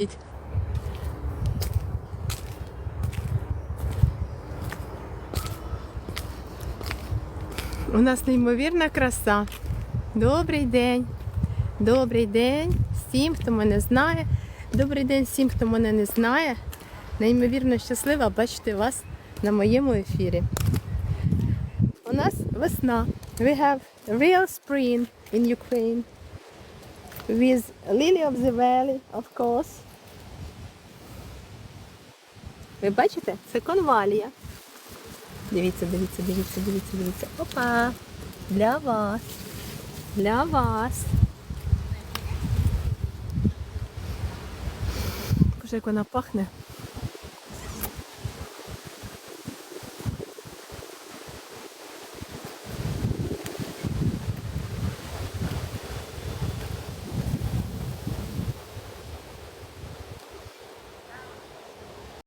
У нас неймовірна краса. Добрий день. Добрий день всім, хто мене знає. Добрий день всім, хто мене не знає. Неймовірно щаслива бачити вас на моєму ефірі. У нас весна. We have real spring in Ukraine. With lily of the valley, of course. Ви бачите? Це конвалія. Дивіться, дивіться, дивіться, дивіться, дивіться. Опа! Для вас. Для вас. Боже, як вона пахне.